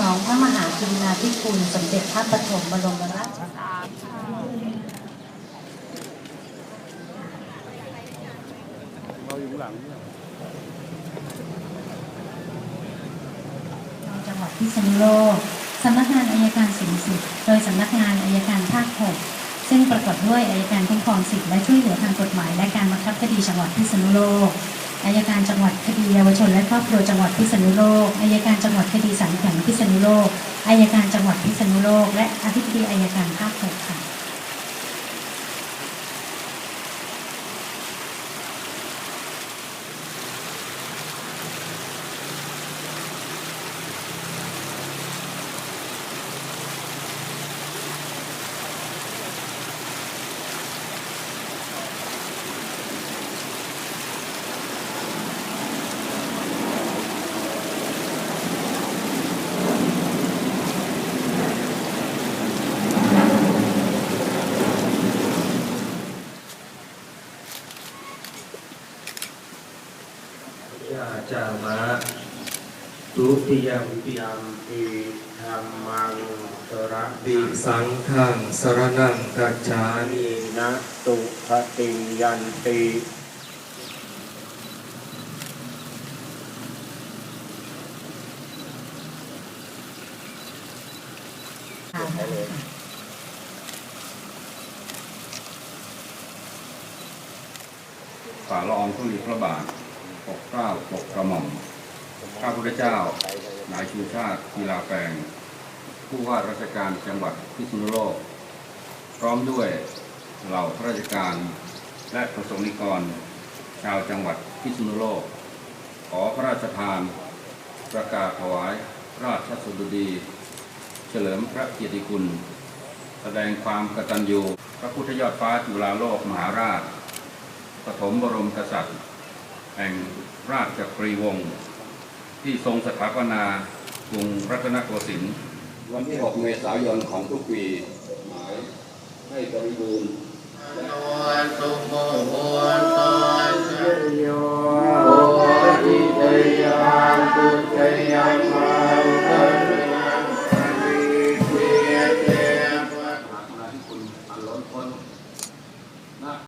น้องพระมหากรุณาธิคุณสมเด็จพระปฐมบรมราชเราอยู่หลังเนี่ยจังหวัดพิษณุโลกสำนักงานอายการสูงสุด โดยสำนักงานอายการภาค6ซึ่งประกอบด้วยอายการคุ้มครองสิทธิและช่วยเหลือทางกฎหมายและการบังคับคดีจังหวัดพิษณุโลกอายการจังหวัดคดีเยาวชนและครอบครัวจังหวัดพิษณุโลกอายการจังหวัดคดีสั โลก อายการจังหวัดพิษณุโลก และอธิบดีอายการภาค6ค่ะ ยาจามะทุติยมปิยมปีธรรมังสระติสังฆังสรนังกัจฉามินะตุภติยันติฝ่าละอองธุลีพระบาท ปกเกล้าปกกระหม่อมข้าพุทธเจ้า นายชูชาติกีฬาแปลง ผู้ว่าราชการจังหวัดพิษณุโลก พร้อมด้วยเหล่าข้าราชการและประสงค์นิกร ชาวจังหวัดพิษณุโลก ขอพระราชทาน ประกาศถวายราชสดุดี เฉลิมพระเกียรติคุณ แสดงความกตัญญูพระพุทธยอดฟ้าจุฬาโลกมหาราช ปฐมบรมกษัตริย์ แห่งราชจักรีวงศ์ที่ทรงสถาปนากรุงรัตนโกสินทร์วันที่ 6 เมษายนของทุกปี หมายให้บริบูรณ์ตุโมโหตสยโยโอทิเตยังตุเตยังมา